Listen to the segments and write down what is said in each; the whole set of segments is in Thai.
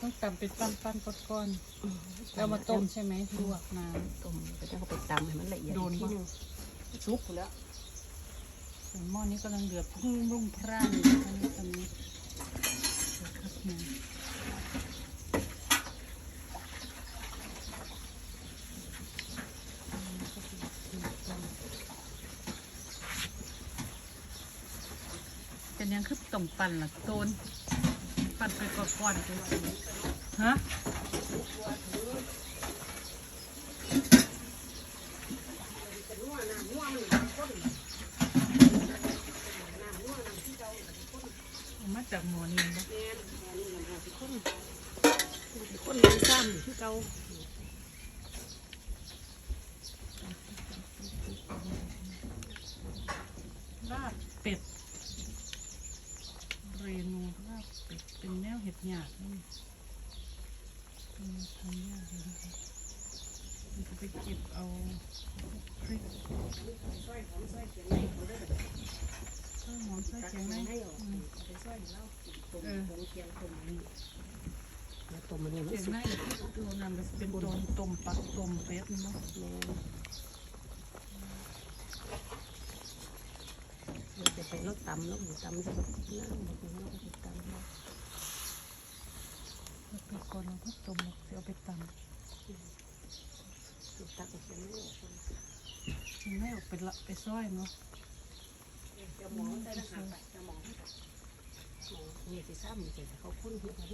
ต้องตำเป็นปั้นๆก้อนๆแล้วมาต้มใช่ไหมลวกน้ต้มก็จะเอาไปตำให้มันละเอียดโดนอีกปะทีหนึงซุปแล้วำส่วนหม้อนี้กำลังเดือดพุ่งรุ่งพร่านอยู่อันนี้ตอนนี้ครับเนี่ยเป็นยังคือต้มปั่นล่ะโตน ปั่นไปก่อนๆไปสิฮะเอามาจากหมอนี่บ่คนเลี้ยงซ้ำอยู่ที่เก่าลาบเป็ด เรนูลาบเป็ด เป็นแนวเห็ดหยาดนี่ทำยากเลยนะคะมันจะไปเก็บเอาพริกใส่หอมใส่เจียงในอืมเออต้มมันนี่มันเจียงสุกในตัวนำก็สิเป็นต้มต้มปักต้มเป็ดเนาะเราจะใช้รสตำล้วหมูตำจะแบบน้ำแบบนี้เราก็จะตำแล้ว แล้ว ไปก่อนเราก็ต้มแล้วสิเอาไปตำตักกับเสียงนี่มันไม่ออกไปละไปซ้อยเนาะจะมองได้นะคะจะมองมองนี่ยสิซ้ำเนี่ยเขาพ่นหัวเขา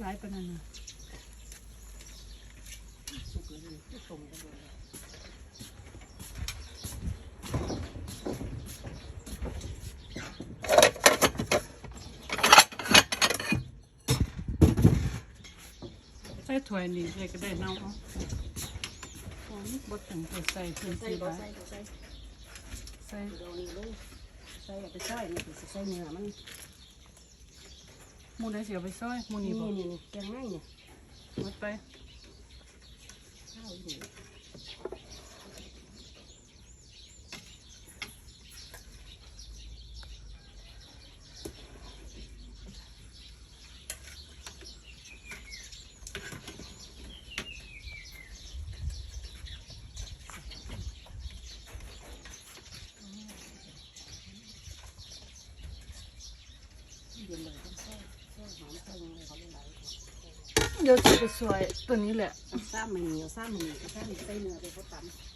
หลายปนนั้นนะสุกเลยที่ต้มกันเลย ใส่ถ้วยนี่เลยก็ได้เนาเอาโอ้ยบดถึงใส่พื้นใส่ที่บ่ละใส่บ่ใส่ใส่โดนี่เลยใส่เอาไปใส่นี่สิใส่เนื้อมันหมูได้เสียไปซ้อยหมูนี่นี่บ่นี่นี่แกงง่ายเนี่ยหมดไปข้าวนี่ เย็นเลยต้องใส่ใส่หอมใส่อะไรเขาเลยหลาย เดี๋ยวจะไปสวยตัวนี้แหละซ้ำมันเหนียวซ้ำมันเหนียวซ้ำใส่เนื้อไปเขาตำ